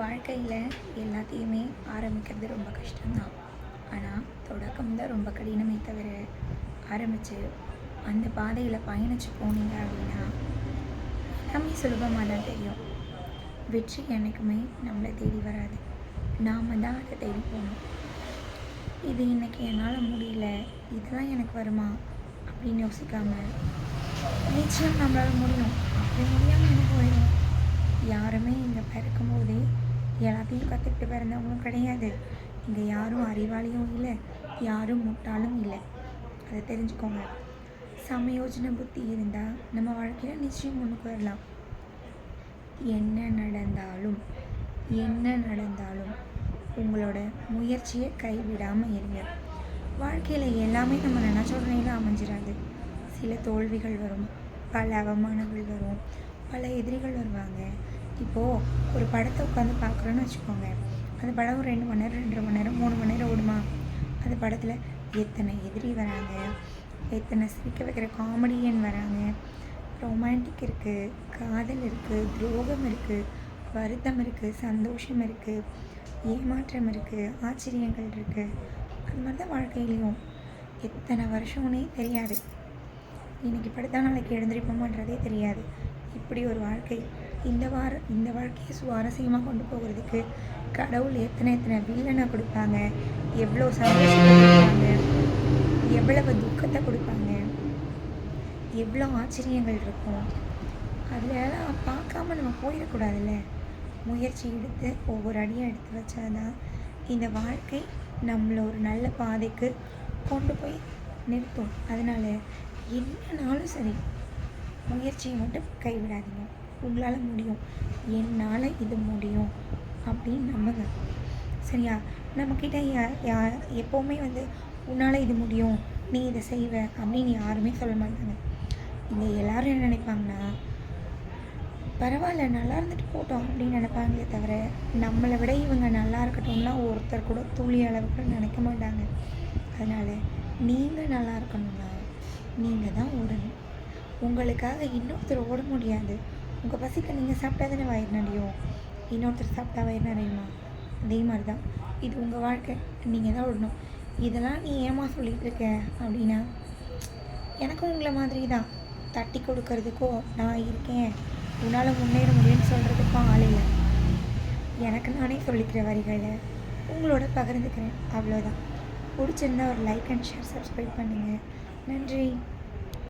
வாழ்க்கையில் எல்லாத்தையுமே ஆரம்பிக்கிறது ரொம்ப கஷ்டம்தான். ஆனால் தொடக்கம் தான் ரொம்ப கடினமே தவிர ஆரம்பித்து அந்த பாதையில் பயணித்து போனீங்க அப்படின்னா எல்லாமே சுலபமாக தான் தெரியும். வெற்றி என்றைக்குமே நம்மளை தேடி வராது. நாம் தான் அதை தேடி போகணும். இது இன்றைக்கி என்னால் முடியல இதெல்லாம் எனக்கு வருமா அப்படின்னு யோசிக்காமல் நிச்சயம் நம்மளால் முடியும் அப்படி முடியாமல் என்ன போயிடும் யாருமே இங்கே பிறக்கும்போதே எல்லாத்தையும் கற்றுக்கிட்டு பிறந்தவங்களும் கிடையாது. இங்கே யாரும் அறிவாளியும் இல்லை. யாரும் முட்டாளும் இல்லை. அதை தெரிஞ்சுக்கோங்க. சமயோஜன புத்தி இருந்தால் நம்ம வாழ்க்கையில் நிச்சயம் முன்னுக்கு வரலாம். என்ன நடந்தாலும் என்ன நடந்தாலும் உங்களோட முயற்சியை கைவிடாமல் இருங்க. வாழ்க்கையில் எல்லாமே நம்ம நினச்ச உடனே அமைஞ்சிடாது சில தோல்விகள் வரும். பல அவமானங்கள் வரும். பல எதிரிகள் வருவாங்க. இப்போது ஒரு படத்தை உட்காந்து பார்க்குறோன்னு வச்சுக்கோங்க. அந்த படம் ஒரு ரெண்டு மணி நேரம் ரெண்டரை மணி நேரம் மூணு மணி நேரம் ஓடுமா? அந்த படத்தில் எத்தனை எதிரி வராங்க? எத்தனை சிரிக்க வைக்கிற காமெடியன் வராங்க? ரொமான்டிக் இருக்குது காதல் இருக்குது துரோகம் இருக்குது வருத்தம் இருக்குது சந்தோஷம் இருக்குது ஏமாற்றம் இருக்குது ஆச்சரியங்கள் இருக்குது அது மாதிரி தான் வாழ்க்கையிலையும். எத்தனை வருஷம்னே தெரியாது. இன்றைக்கி படுத்தா நாளைக்கு எழுந்திருப்போமான்றதே தெரியாது. இப்படி ஒரு வாழ்க்கை. இந்த வார இந்த வாழ்க்கையை சுவாரஸ்யமாக கொண்டு போகிறதுக்கு கடவுள் எத்தனை எத்தனை வில்லனை கொடுப்பாங்க? எவ்வளோ சந்தோஷத்தை கொடுப்பாங்க? எவ்வளவு துக்கத்தை கொடுப்பாங்க? எவ்வளோ ஆச்சரியங்கள் இருக்கும்? அதிலெல்லாம் பார்க்காம நம்ம போயிடக்கூடாதுல்ல? முயற்சி எடுத்து ஒவ்வொரு அடியும் எடுத்து வச்சாதான் இந்த வாழ்க்கை நம்மளை ஒரு நல்ல பாதைக்கு கொண்டு போய் நிறுத்தும். அதனால் என்னனாலும் சரி முயற்சியை மட்டும் கைவிடாதீங்க. உங்களால் முடியும். என்னால் இது முடியும். அப்படின்னு நம்புங்க. சரியா? நம்மக்கிட்ட யா யா எப்போவுமே வந்து உன்னால் இது முடியும். நீ இதை செய்வ. அப்படின்னு யாருமே சொல்ல மாட்டாங்க. இங்கே எல்லாரும் என்ன நினைப்பாங்கன்னா பரவாயில்ல நல்லா இருந்துட்டு போட்டோம் அப்படின்னு நினைப்பாங்களே தவிர நம்மளை விட இவங்க நல்லா இருக்கட்டும்லாம் ஒருத்தர் கூட துளி அளவு கூட நினைக்க மாட்டாங்க. அதனால் நீங்கள் நல்லா இருக்கணும்னா நீங்கள் தான் ஓடணும் உங்களுக்காக இன்னொருத்தர் ஓட முடியாது. உங்கள் பசிக்கு நீங்கள் சாப்பிட்டா தானே வயிறு நிறையும். இன்னொருத்தர் சாப்பிட்டா வயிறு நிறையுமா? அதே மாதிரி தான் இது உங்கள் வாழ்க்கை. நீங்கள் தான் விடணும். இதெல்லாம் நீ ஏமா சொல்லிகிட்டு இருக்க அப்படின்னா எனக்கும் உங்களை மாதிரி தான் தட்டி கொடுக்கறதுக்கோ நான் இருக்கேன். உன்னால் முன்னேற முடியும்னு சொல்கிறதுக்கும் ஆள் இல்லை. எனக்கு நானே சொல்லிக்கிற வரிகளை உங்களோட பகிர்ந்துக்கிறேன். அவ்வளோதான் பிடிச்சிருந்தா ஒரு லைக் அண்ட் ஷேர் சப்ஸ்கிரைப் பண்ணுங்கள் நன்றி.